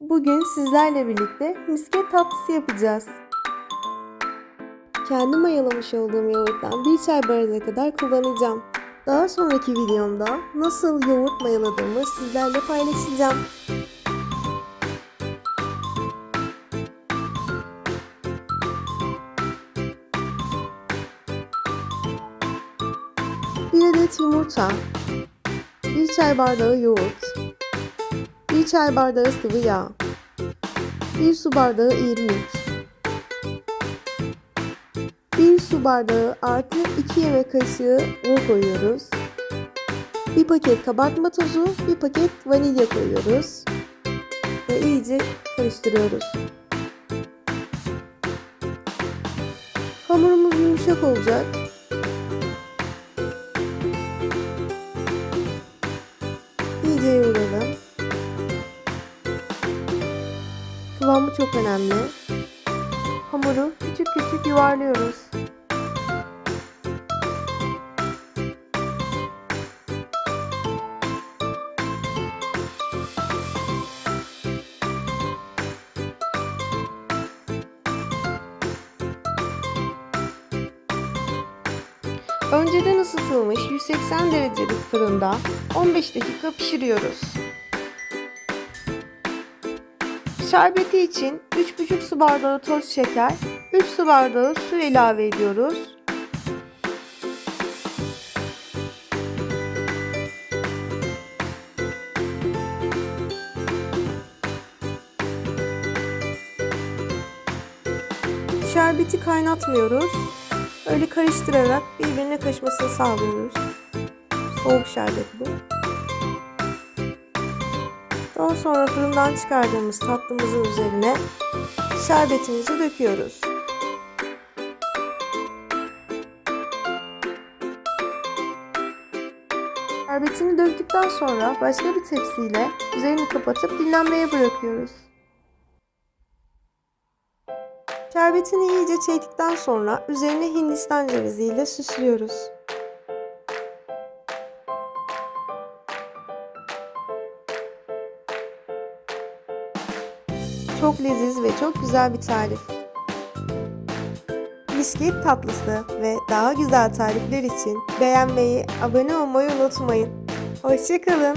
Bugün sizlerle birlikte misket tatlısı yapacağız. Kendi mayalamış olduğum yoğurttan bir çay bardağı kadar kullanacağım. Daha sonraki videomda nasıl yoğurt mayaladığımı sizlerle paylaşacağım. Bir adet yumurta, bir çay bardağı yoğurt, bir çay bardağı sıvı yağ, bir su bardağı irmik, bir su bardağı artı 2 yemek kaşığı un koyuyoruz. Bir paket kabartma tozu, bir paket vanilya koyuyoruz. Ve iyice karıştırıyoruz. Hamurumuz yumuşak olacak. İyice yoğuralım. Kıvamı çok önemli. Hamuru küçük küçük yuvarlıyoruz. Önceden ısıtılmış 180 derecelik fırında 15 dakika pişiriyoruz. Şerbeti için 3,5 su bardağı toz şeker, 3 su bardağı su ilave ediyoruz. Şerbeti kaynatmıyoruz. Öyle karıştırarak birbirine karışmasını sağlıyoruz. Soğuk şerbet bu. Daha sonra fırından çıkardığımız tatlımızın üzerine şerbetimizi döküyoruz. Şerbetini döktükten sonra başka bir tepsiyle üzerini kapatıp dinlenmeye bırakıyoruz. Şerbetini iyice çektikten sonra üzerine hindistan ceviziyle süslüyoruz. Çok leziz ve çok güzel bir tarif. Misket tatlısı ve daha güzel tarifler için beğenmeyi, abone olmayı unutmayın. Hoşçakalın.